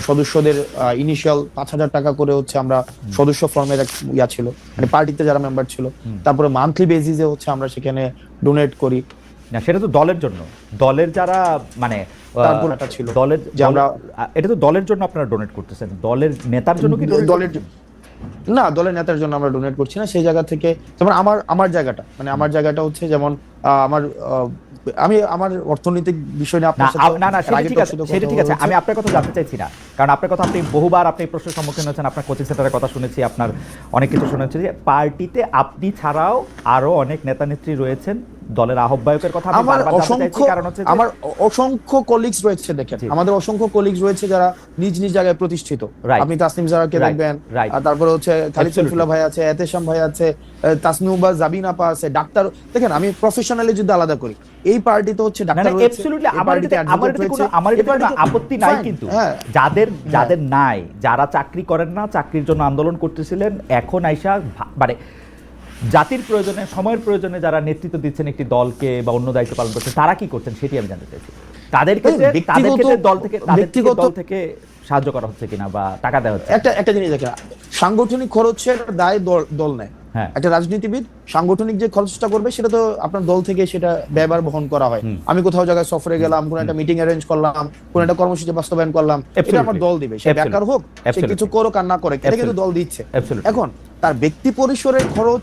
সদস্যদের ইনিশিয়াল পাঁচ হাজার টাকা করে হচ্ছে আমরা সদস্য ফর্মের এক ইয়া ছিল মানে পার্টিতে যারা মেম্বার ছিল তারপরে মান্থলি বেসিসে হচ্ছে আমরা সেখানে ডোনেট করি। না সেটা তো দলের জন্য। দলের যারা মানে ছিল। দলের যে আমরা- এটা তো দলের জন্য আপনারা ডোনেট করতেছেন। দলের নেতার জন্য কি দলের না দলের নেতার জন্য আমরা ডোনেট করছি না। সেই জায়গা থেকে যেমন আমার আমার জায়গাটা মানে আমার জায়গাটা হচ্ছে যেমন আমার আমি আমার অর্থনৈতিক বিষয় নিয়ে না আপনার সাথে না না সেটা ঠিক আছে সেটা ঠিক আছে। আমি আপনার কথা জানতে চাইছি না। কারণ আপনার কথা আপনি বহুবার আপনি প্রশ্নের সম্মুখীন হয়েছেন আপনার কোচিং সেন্টারের কথা শুনেছি আপনার অনেক কিছু শুনেছি যে পার্টিতে আপনি ছাড়াও আরও অনেক নেতা নেত্রী রয়েছেন। দলের আহ্বায়কের কথা আমার অসংখ্য আমার অসংখ্য কলিগস রয়েছে দেখেন। আমাদের অসংখ্য কলিগস রয়েছে যারা নিজ নিজ জায়গায় প্রতিষ্ঠিত। আপনি তাসনিম জারাকে দেখবেন আর তারপরে হচ্ছে খালিদ. সাইফুল্লাহ ভাই আছে এতেশাম ভাই আছে তাসনুবা জাবিন আপা আছে ডাক্তার দেখেন আমি প্রফেশনালি যদি আলাদা করি এই পার্টিতে হচ্ছে ডাক্তার রয়েছে অ্যাবসলিউটলি আমার আমার কোনো আমার কোনো আপত্তি নাই কিন্তু হ্যাঁ যাদের যাদের নাই যারা চাকরি করেন না চাকরির জন্য আন্দোলন করতেছিলেন এখন আইসা মানে জাতির প্রয়োজনে সময়ের প্রয়োজনে যারা নেতৃত্ব দিচ্ছেন একটি দলকে বা অন্য দায়িত্ব পালন করছেন তারা কি করছেন সেটি আমি জানতে চাইছি। তাদের ক্ষেত্রে তাদের ক্ষেত্রে দল থেকে তাদের ব্যক্তিগত- দল থেকে সাহায্য করা হচ্ছে কিনা বা টাকা দেওয়া হচ্ছে একটা একটা জিনিস দেখেন সাংগঠনিক খরচের দায় দল দল নেয়। হ্যাঁ। একটা রাজনীতিবিদ সাংগঠনিক যে খরচটা করবে সেটা তো আপনার দল থেকে সেটা ব্যয়বার বহন করা হয়। আমি কোথাও জায়গায় সফরে গেলাম কোন একটা মিটিং অ্যারেঞ্জ করলাম কোন একটা কর্মসূচি বাস্তবায়ন করলাম এটা আমার দল দিবে। সে. বেকার হোক সে কিছু করুক আর না করে এটা কিন্তু দল দিচ্ছে। এখন তার ব্যক্তি পরিসরের খরচ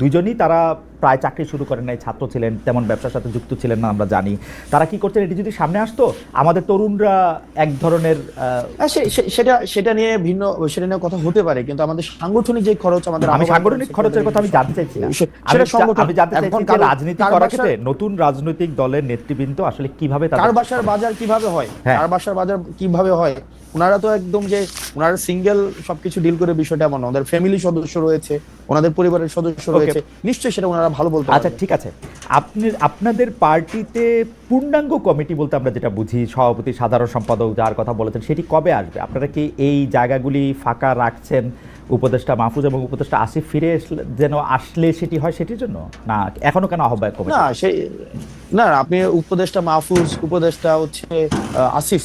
দুইজনই তারা প্রায় চাকরি শুরু করেন নাই ছাত্র ছিলেন তেমন ব্যবসার সাথে যুক্ত ছিলেন না আমরা জানি। তারা কি করছেন? এটি যদি সামনে আসতো আমাদের তরুণরা এক ধরনের হ্যাঁ, সেটা সেটা নিয়ে ভিন্ন সেটা নিয়ে কথা হতে পারে কিন্তু আমাদের সাংগঠনিক যে খরচ আমাদের আমি সাংগঠনিক খরচের কথা আমি জানতে চাইছি আমি জানতে চাইছি যে রাজনীতি কার করার ক্ষেত্রে নতুন রাজনৈতিক দলের নেতৃবৃন্দ আসলে কীভাবে তার বাসার বাজার কীভাবে হয়? তার বাসার বাজার কীভাবে হয়? ওনারা তো একদম যে ওনারা সিঙ্গেল সবকিছু ডিল করে বিষয়টা এমন। ওনাদের ফ্যামিলি সদস্য রয়েছে ওনাদের পরিবারের সদস্য. রয়েছে নিশ্চয়ই সেটা ওনারা ভালো বলতে আচ্ছা ঠিক আছে। আপনি আপনাদের পার্টিতে পূর্ণাঙ্গ কমিটি বলতে আমরা যেটা বুঝি সভাপতি সাধারণ সম্পাদক যার কথা বলেছেন সেটি কবে আসবে? আপনারা কি এই জায়গাগুলি ফাঁকা রাখছেন? উপদেষ্টা মাহফুজ এবং উপদেষ্টা আসিফ ফিরে যেন আসলে সেটি হয় সেটির জন্য? না এখনও কেন আহ্বায়ক না সেই না আপনি উপদেষ্টা মাহফুজ উপদেষ্টা হচ্ছে আসিফ।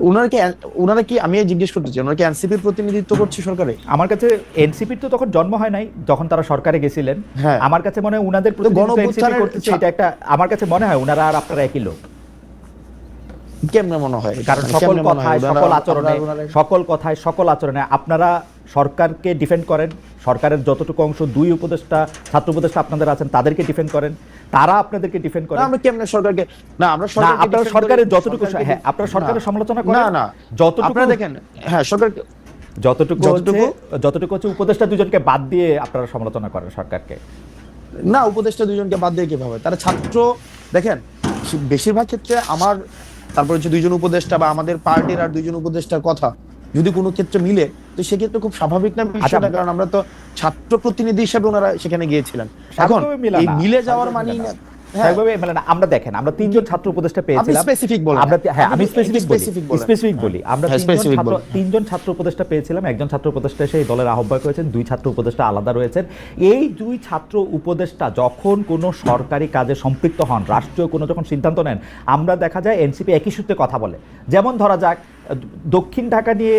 ওনারা কি ওনারা কি আমি জিজ্ঞেস করতে চাই ওনারা কি এনসিপির প্রতিনিধিত্ব করছে সরকারে আমার কাছে এনসিপির তো তখন জন্ম হয় নাই যখন তারা সরকারে গেছিলেন হ্যাঁ। আমার কাছে মনে হয় ওনাদের করতেছে এটা একটা আমার কাছে মনে হয় ওনারা আর আপনারা একই লোক কেমনে মনে হয় কারণ সকল? কথায় সকল আচরণে সকল কথায় সকল আচরণে আপনারা সরকারকে ডিফেন্ড করেন। সরকারের যতটুকু অংশ দুই উপদেষ্টা ছাত্র উপদেষ্টা আপনাদের আছেন তাদেরকে ডিফেন্ড করেন। তারা আপনাদেরকে ডিফেন্ড করেন। আমরা কেমনে সরকারকে না আমরা না সরকারকে আপনারা সরকারের যতটুকু হ্যাঁ আপনারা সরকারের সমালোচনা করেন। না না। যতটুকু আপনারা দেখেন হ্যাঁ সরকার যতটুকু যতটুকু- যতটুকু হচ্ছে উপদেষ্টা দুজনকে বাদ দিয়ে আপনারা সমালোচনা করেন সরকারকে। না উপদেষ্টা দুজনকে বাদ দিয়ে কীভাবে? তারা ছাত্র দেখেন বেশিরভাগ ক্ষেত্রে আমার তারপর হচ্ছে দুইজন উপদেষ্টা বা আমাদের পার্টির আর দুইজন উপদেষ্টার কথা যদি কোনো ক্ষেত্রে মিলে তো সেক্ষেত্রে খুব স্বাভাবিক না বিষয়টা? আচ্ছা। কারণ আমরা তো ছাত্র প্রতিনিধি হিসেবে ওনারা সেখানে গিয়েছিলেন। এখন মিলে এই মিলে যাওয়ার মানেই না। হ্যাঁ। না। আমরা দেখেন আমরা তিনজন ছাত্র উপদেষ্টা পেয়েছিলাম। স্পেসিফিক আমরা হ্যাঁ আমি স্পেসিফিক বলি। স্পেসিফিক বলি। আমরা হ্যাঁ। তিনজন ছাত্র উপদেষ্টা পেয়েছিলাম একজন ছাত্র উপদেষ্টা সেই দলের আহ্বায়ক হয়েছেন দুই ছাত্র উপদেষ্টা আলাদা রয়েছেন। এই দুই ছাত্র উপদেষ্টা যখন কোনো সরকারি কাজে সম্পৃক্ত হন রাষ্ট্রীয় কোনো যখন সিদ্ধান্ত নেন আমরা দেখা যায় এনসিপি একই সূত্রে কথা বলে। যেমন ধরা যাক দক্ষিণ ঢাকা নিয়ে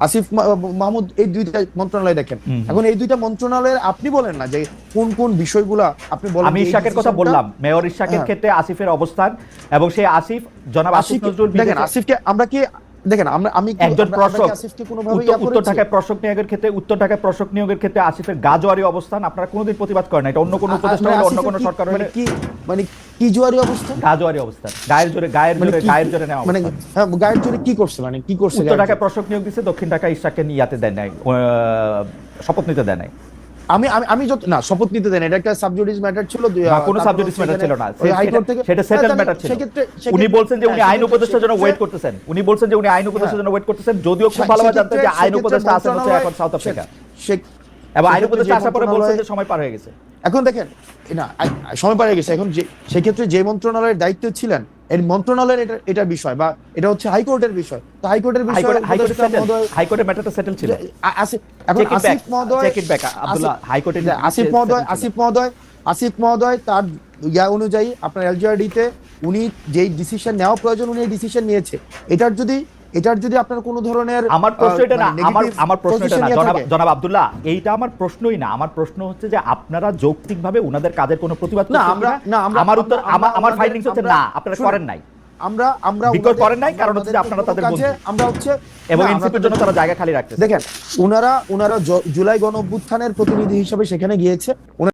আসিফ মাহমুদ এই দুইটা মন্ত্রণালয় দেখেন। এখন এই দুইটা মন্ত্রণালয়ের আপনি বলেন না যে কোন কোন বিষয়গুলো আপনি বলেন। আমি ইশাকের কথা বললাম মেয়র ইশাকের হ্যাঁ। ক্ষেত্রে আসিফের অবস্থান এবং সেই আসিফ জনাব আসিফ আসিফ নজরুল দেখেন আসিফকে আমরা কি দেখেন আমরা আমি একজন প্রশক উত্তর-? ঢাকায় প্রশক নিয়োগের ক্ষেত্রে উত্তর ঢাকায় প্রশক নিয়োগের ক্ষেত্রে আসিফের গাজোয়ারি অবস্থান আপনারা কোনোদিন প্রতিবাদ করেন না। এটা অন্য কোনো উপদেষ্টা হলে অন্য কোনো সরকার হলে মানে কি মানে কি জুয়ারি অবস্থা? গাজোয়ারি অবস্থান। গায়ের জোরে গায়ের মানে জোরে গায়ের জোরে নেওয়া মানে হ্যাঁ, গায়ের জোরে কি করছে? মানে কি করছে উত্তর ঢাকায়? প্রশক নিয়োগ দিচ্ছে দক্ষিণ ঢাকায় ইশাককে ইয়াতে দেয় নাই শপথ নিতে দেয় নাই। আমি আমি যত না শপথ নিতে দেন। এটা একটা সাবজুডিস ম্যাটার ছিল কোনো হচ্ছে ম্যাটার ছিল না। হাইকোর্ট থেকে সেটা সেটেল ম্যাটার ছিল। উনি বলছেন যে উনি হ্যাঁ, আইন উপদেষ্টার জন্য ওয়েট করতেছেন। উনি বলছেন যে উনি আইন উপদেষ্টার জন্য ওয়েট করতেছেন। যদিও খুব ভালোভাবে জানতেন যে আইন উপদেষ্টা আছেন হচ্ছে এখন সাউথ আফ্রিকা এবং আইন উপদেষ্টা আসার পরে বলছেন যে সময় পার হয়ে গেছে। এখন দেখেন না সময় পারে গেছে। এখন যে সেক্ষেত্রে যে মন্ত্রণালয়ের দায়িত্ব ছিলেন এই মন্ত্রণালয়ের এটা এটা বিষয় বা এটা হচ্ছে হাইকোর্টের বিষয়। তো হাইকোর্টের বিষয় হাইকোর্টের ম্যাটারটা সেটেল ছিল। আসিফ এখন আসিফ মহোদয় আব্দুল্লাহ, আসিফ- আসিফ মহোদয় আসিফ মহোদয় আসিফ মহোদয় তার ইয়া অনুযায়ী আপনার এলজিআরডিতে উনি যেই ডিসিশন নেওয়া প্রয়োজন উনি এই ডিসিশন নিয়েছে। এটার যদি এটার যদি আপনার কোনো ধরনের আমার প্রশ্ন এটা না মানে আমার আমার প্রশ্ন এটা না জনাব জনাব আব্দুল্লাহ এইটা আমার প্রশ্নই না। আমার প্রশ্ন হচ্ছে যে আপনারা যৌক্তিকভাবে উনাদের কাজের কোনো প্রতিবাদ না আমরা না আমরা আমার উত্তর আমার আমার ফাইন্ডিংস হচ্ছে না আপনারা করেন নাই। আমরা আমরা বিকল্প করেন নাই, কারণ হচ্ছে আপনারা তাদের বন্ধু। আমরা হচ্ছে এবং এনসিপির জন্য তারা জায়গা খালি রাখতেছে। দেখেন ওনারা ওনারা জুলাই গণ অভ্যুত্থানের প্রতিনিধি হিসেবে সেখানে গিয়েছে।